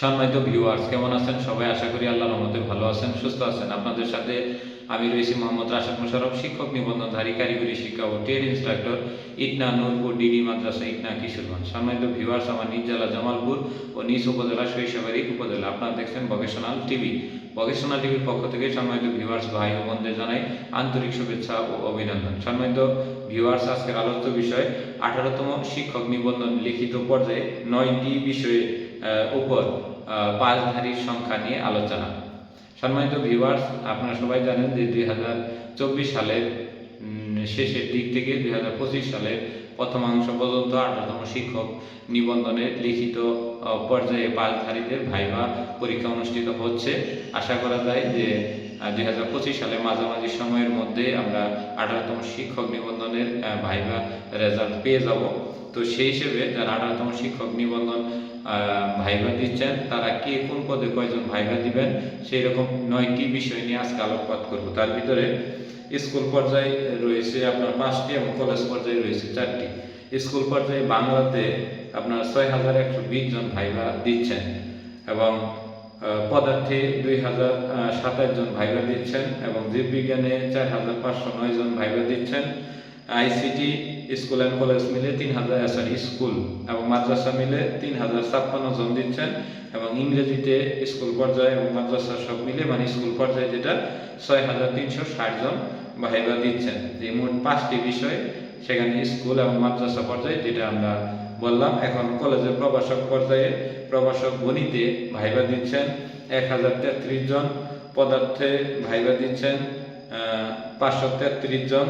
সম্মানিত ভিউয়ার্স কেমন আছেন? সবাই আশা করি আল্লাহর রহমতে ভালো আছেন, সুস্থ আছেন। আপনাদের সাথে আমি রয়েছি মোহাম্মদ রাশাদ মোশারফ শিক্ষক নিবন্ধনধারী, কারিগরি শিক্ষা ও trade instructor Itna Nurpur DD মাদ্রাসা ইটনা কিশোরগঞ্জ। সম্মানিত ভিউয়ার্স আমার নিজ জেলা জামালপুর ও নিজ উপজেলা শৈশবাড়ি উপজেলা। আপনারা দেখছেন ভকেশনাল টিভি ভকেশনাল টিভির পক্ষ থেকে সম্মানিত ভিউয়ার্স ভাই ও বোনদের জানাই আন্তরিক শুভেচ্ছা ও অভিনন্দন। সম্মানিত ভিউয়ার্স আজকের আলোচ্য বিষয়, আঠারোতম শিক্ষক নিবন্ধন লিখিত পর্যায়ে নয়টি বিষয়ে উপর পাঁচধারীর সংখ্যা নিয়ে আলোচনা। সম্মানিত ভিউয়ার্স আপনারা সবাই জানেন যে দুই হাজার চব্বিশ সালের শেষের দিক থেকে দুই হাজার পঁচিশ সালের প্রথমাংশ পর্যন্ত আঠারোতম শিক্ষক নিবন্ধনের লিখিত পর্যায়ে পাঁচধারীদের ভাইবা পরীক্ষা অনুষ্ঠিত হচ্ছে। আশা করা যায় যে দুই হাজার পঁচিশ সালে মাঝামাঝি সময়ের মধ্যে আমরা আঠারোতম শিক্ষক নিবন্ধনের ভাইবা রেজাল্ট পেয়ে যাব। তো সেই হিসেবে যারা আঠারোতম শিক্ষক নিবন্ধন ভাইবা দিচ্ছেন। তারা কে কোন পদে কয়জন ভাইবা দিবেন সেই রকম নয়টি বিষয় নিয়ে আজকে আলোকপাত করব। তার ভিতরে স্কুল পর্যায়ে রয়েছে আপনার পাঁচটি এবং কলেজ পর্যায়ে রয়েছে চারটি। স্কুল পর্যায়ে বাংলাতে আপনার ছয় হাজার একশো বিশ জন ভাইবা দিচ্ছেন এবং পদার্থে দুই হাজার সাতাশ জন ভাইবা দিচ্ছেন এবং জীববিজ্ঞানে চার হাজার পাঁচশো নয় জন ভাইবা দিচ্ছেন। আইসিটি স্কুল অ্যান্ড কলেজ মিলে তিন হাজার সরি স্কুল এবং মাদ্রাসা মিলে তিন হাজার ছাপ্পান্ন জন দিচ্ছেন এবং ইংরেজিতে স্কুল পর্যায়ে এবং মাদ্রাসা সব মিলে মানে স্কুল পর্যায়ে যেটা ছয় হাজার তিনশো ষাট জন ভাইবা দিচ্ছেন। যে মোট পাঁচটি বিষয় সেখানে স্কুল এবং মাদ্রাসা পর্যায়ে যেটা আমরা বললাম। এখন কলেজের প্রভাষক পর্যায়ে প্রভাষক গণিতে ভাইবা দিচ্ছেন এক হাজার তেত্রিশ জন, পদার্থে ভাইবা দিচ্ছেন পাঁচশো তেত্রিশ জন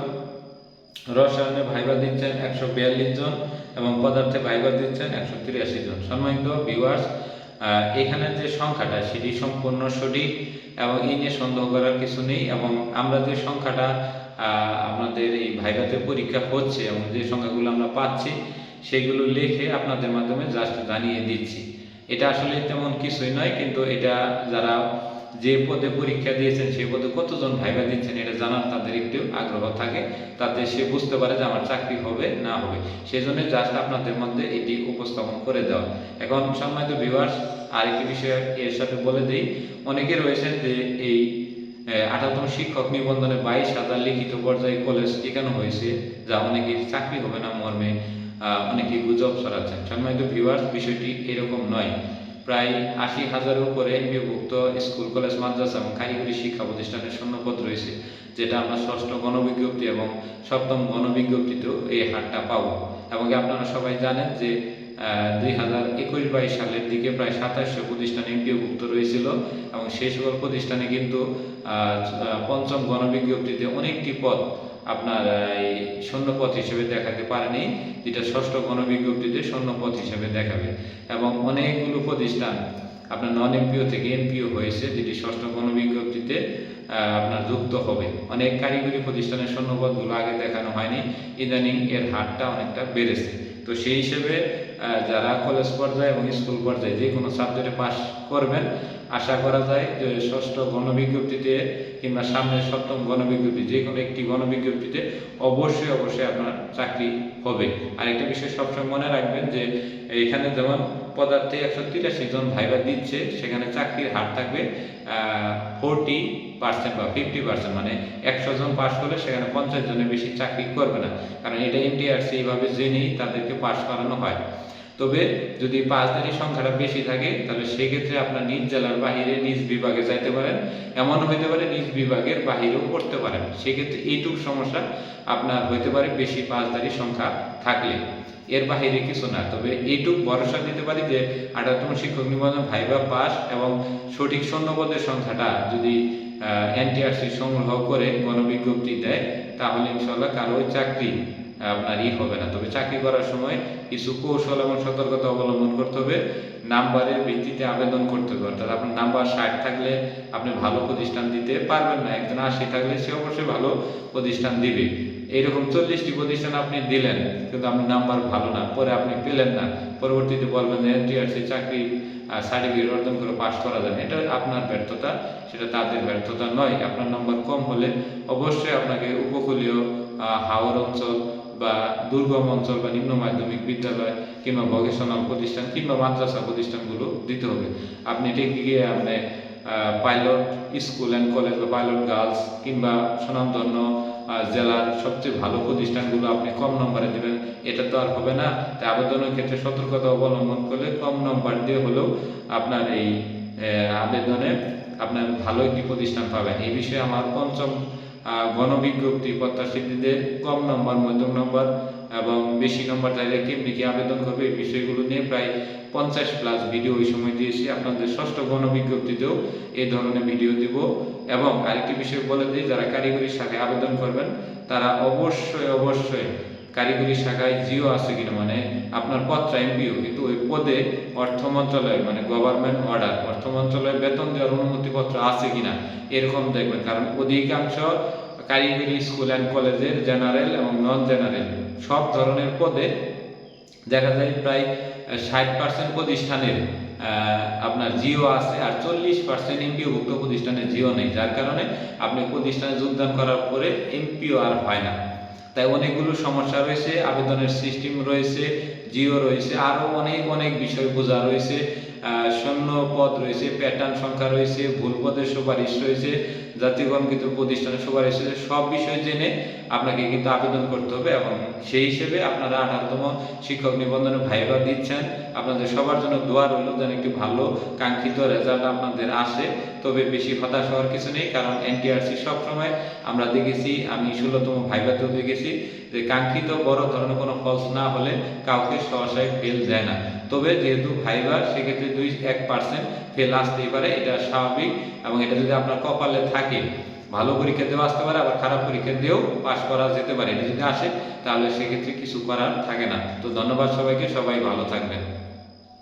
রসায়নে ভাইবা দিচ্ছেন একশো বিয়াল্লিশ জন এবং পদার্থে ভাইবা দিচ্ছেন একশো তিরাশি জন। সম্মানিত ভিউয়ার্স এখানে যে সংখ্যাটা সেটি সম্পূর্ণ সঠিক এবং এই নিয়ে সন্দেহ করার কিছু নেই এবং আমরা যে সংখ্যাটা আহ, আমাদের এই ভাইভাতে পরীক্ষা হচ্ছে এবং যে সংখ্যাগুলো আমরা পাচ্ছি সেগুলো লিখে আপনাদের মাধ্যমে জাস্ট জানিয়ে দিচ্ছি। এটা আসলে তেমন কিছুই নয় কিন্তু এটা যারা যে পদে পরীক্ষা দিয়েছেন সেই পদে কতজন ভাইবা দিচ্ছেন এটা জানার তাদের একটু আগ্রহ থাকে তাতে সে বুঝতে পারে যে আমার চাকরি হবে না হবে। সেই জন্য জাস্ট আপনাদের মধ্যে এটি উপস্থাপন করে দেওয়া। এখন সম্মানিত ভিউয়ার্স আরেকটি বিষয় এর সাথে বলে দিই অনেকে রয়েছেন যে এই আঠারোতম শিক্ষক নিবন্ধনে বাইশ হাজার লিখিত পর্যায়ে কলেজ টিকানো হয়েছে যা অনেকের চাকরি হবে না মর্মে আহ, অনেকেই গুজব ছড়াচ্ছেন। সম্মানিত ভিউয়ার্স বিষয়টি এরকম নয়। প্রায় আশি হাজারের উপরে বিভক্ত স্কুল, কলেজ, মাদ্রাসা এবং কারিগরি শিক্ষা প্রতিষ্ঠানের শূন্যপদ রয়েছে, যেটা আমরা ষষ্ঠ গণবিজ্ঞপ্তি এবং সপ্তম গণবিজ্ঞপ্তিতেও এই হারটা পাবো। এবং আপনারা সবাই জানেন যে দুই হাজার একুশ বাইশ সালের দিকে প্রায় সাতাশশো প্রতিষ্ঠান এমপিওভুক্ত রয়েছিল এবং সেই সকল প্রতিষ্ঠানে কিন্তু পঞ্চম গণবিজ্ঞপ্তিতে অনেকটি পদ আপনার, এই শূন্যপদ হিসেবে দেখাতে পারেনি, যেটা ষষ্ঠ গণবিজ্ঞপ্তিতে শূন্যপথ হিসেবে দেখাবে। এবং অনেকগুলো প্রতিষ্ঠান আপনার নন এমপিও থেকে এমপিও হয়েছে, যেটি ষষ্ঠ গণবিজ্ঞপ্তিতে বিজ্ঞপ্তিতে আপনার যুক্ত হবে। অনেক কারিগরি প্রতিষ্ঠানের শূন্যপদগুলো আগে দেখানো হয়নি, ইদানিং এর হারটা অনেকটা বেড়েছে। তো সেই হিসেবে যারা কলেজ পর্যায়ে এবং স্কুল পর্যায়ে যে কোনো সাবজেক্টে পাস করবেন, আশা করা যায় যে ষষ্ঠ গণবিজ্ঞপ্তিতে কিংবা সামনের সপ্তম গণবিজ্ঞপ্তি যে কোনো একটি গণবিজ্ঞপ্তিতে অবশ্যই অবশ্যই আপনার চাকরি হবে। আর একটা বিষয় সবসময় মনে রাখবেন যে এখানে যেমন পদার্থে একশো তিরাশি জন ভাইবা দিচ্ছে, সেখানে চাকরির হার থাকবে ফোরটি পার্সেন্ট বা ফিফটি পার্সেন্ট মানে একশো জন পাস করলে সেখানে পঞ্চাশ জনের বেশি চাকরি করবে না। কারণ এটা এনটিআরসি এইভাবে জেনেই তাদেরকে পাস করানো হয়। তবে যদি পাঁচদারি সংখ্যাটা বেশি থাকে, তাহলে সেক্ষেত্রে আপনার নিজ জেলার বাহিরে, নিজ বিভাগে যাইতে পারেন। এমন হইতে পারে নিজ বিভাগের বাহিরেও পড়তে পারেন। সেক্ষেত্রে এইটুক সমস্যা আপনার হইতে পারে বেশি পাঁচদারি সংখ্যা থাকলে। এর বাহিরে কিছু না। তবে এইটুক ভরসা দিতে পারি যে আঠারোতম শিক্ষক নিবন্ধন ভাইবা পাস এবং সঠিক শূন্যপদের সংখ্যাটা যদি এনটিআরসি সংগ্রহ করে গণবিজ্ঞপ্তি দেয়, তাহলে ইনশাল্লাহ কারও চাকরি আপনার ই হবে না। তবে চাকরি করার সময় কিছু কৌশল এবং সতর্কতা অবলম্বন করতে হবে। নাম্বারের ভিত্তিতে আবেদন করতে হবে। অর্থাৎ আপনার নাম্বার ষাট থাকলে আপনি ভালো প্রতিষ্ঠান দিতে পারবেন না। একজন আশি থাকলে সে অবশ্যই ভালো প্রতিষ্ঠান দিবে। এইরকম চল্লিশটি প্রতিষ্ঠান আপনি দিলেন, কিন্তু আপনার নাম্বার ভালো না। পরে আপনি পেলেন না। পরবর্তীতে বলবেন যে এনটিআরসি চাকরি সার্টিফিকেট অর্জন করে পাশ করা যায়। এটা আপনার ব্যর্থতা, সেটা তাদের ব্যর্থতা নয়। আপনার নম্বর কম হলে অবশ্যই আপনাকে উপকূলীয় হাওর অঞ্চল বা দুর্গম অঞ্চল বা নিম্ন মাধ্যমিক বিদ্যালয় কিংবা ভোকেশনাল প্রতিষ্ঠান কিংবা মাদ্রাসা প্রতিষ্ঠানগুলো দিতে হবে। আপনি ঠিক গিয়ে আপনি পাইলট স্কুল অ্যান্ড কলেজ বা পাইলট গার্লস কিংবা সুনামধন্য জেলার সবচেয়ে ভালো প্রতিষ্ঠানগুলো আপনি কম নম্বরে দেবেন, এটা তো আর হবে না। তাই আবেদনের ক্ষেত্রে সতর্কতা অবলম্বন করলে কম নম্বর দিয়ে হলেও আপনার এই আবেদনে আপনার ভালো একটি প্রতিষ্ঠান পাবেন। এই বিষয়ে আমার পঞ্চম গণবিজ্ঞপ্তি প্রত্যাশীদের কম নম্বর, মধ্যম নম্বর এবং বেশি নম্বর চাইলে কেমনি কি আবেদন করবে এই বিষয়গুলো নিয়ে প্রায় পঞ্চাশ প্লাস ভিডিও ওই সময় দিয়েছি আপনাদের ষষ্ঠ গণবিজ্ঞপ্তিতেও এই ধরনের ভিডিও দিব। এবং আরেকটি বিষয় বলে দিই, যারা কারিগরির সাথে আবেদন করবেন, তারা অবশ্যই অবশ্যই কারিগরি শাখায় জিও আছে কিনা? মানে আপনার পত্রা, এমপিও। কিন্তু ওই পদে অর্থ মন্ত্রণালয় মানে গভর্নমেন্ট অর্ডার অর্থ মন্ত্রণালয় বেতন দেওয়ার অনুমতিপত্র আছে কিনা? এরকম দেখবেন। কারণ অধিকাংশ কারিগরি স্কুল অ্যান্ড কলেজের জেনারেল এবং নন জেনারেল সব ধরনের পদে দেখা যায় প্রায় ষাট পার্সেন্ট প্রতিষ্ঠানের আপনার জিও আছে আর চল্লিশ পার্সেন্ট এমপিওভুক্ত প্রতিষ্ঠানে জিও নেই। যার কারণে আপনি প্রতিষ্ঠানে যোগদান করার পরে এমপিও আর হয় না। তাই অনেকগুলো সমস্যা রয়েছে, আবেদনের সিস্টেম রয়েছে, জিও রয়েছে আরও অনেক অনেক বিষয় বোঝা রয়েছে। শূন্য পদ রয়েছে প্যাটার্ন সংখ্যা রয়েছে, ভুল পদের সুপারিশ রয়েছে জাতীয়করণকৃত প্রতিষ্ঠানের সুপারিশ রয়েছে, সব বিষয় জেনে আপনাকে কিন্তু আবেদন করতে হবে এবং সেই হিসেবে আপনারা আঠারোতম শিক্ষক নিবন্ধনে ভাইবা দিচ্ছেন। আপনাদের সবার জন্য দোয়া রইল, যেন একটি ভালো, কাঙ্ক্ষিত রেজাল্ট আপনাদের আসে। তবে বেশি হতাশ হওয়ার কিছু নেই, কারণ এনটিআরসি সবসময় আমরা দেখেছি, আমি ষোলোতম ভাইবাতেও দেখেছি, যে কাঙ্ক্ষিত বড় ধরনের কোনো ফলস না হলে কাউকে সহসায় ফেল যায় না। তবে যেহেতু ফাইবার সেক্ষেত্রে দুই এক পার্সেন্ট ফেল আসতেই পারে। এটা স্বাভাবিক এবং এটা যদি আপনার কপালে থাকে, ভালো পরীক্ষা দেওয়া আসতে পারে, আবার খারাপ পরীক্ষা দিয়েও পাশ করা যেতে পারে। এটা যদি আসে, তাহলে সেক্ষেত্রে কিছু করার থাকে না। তো ধন্যবাদ সবাইকে, সবাই ভালো থাকবেন।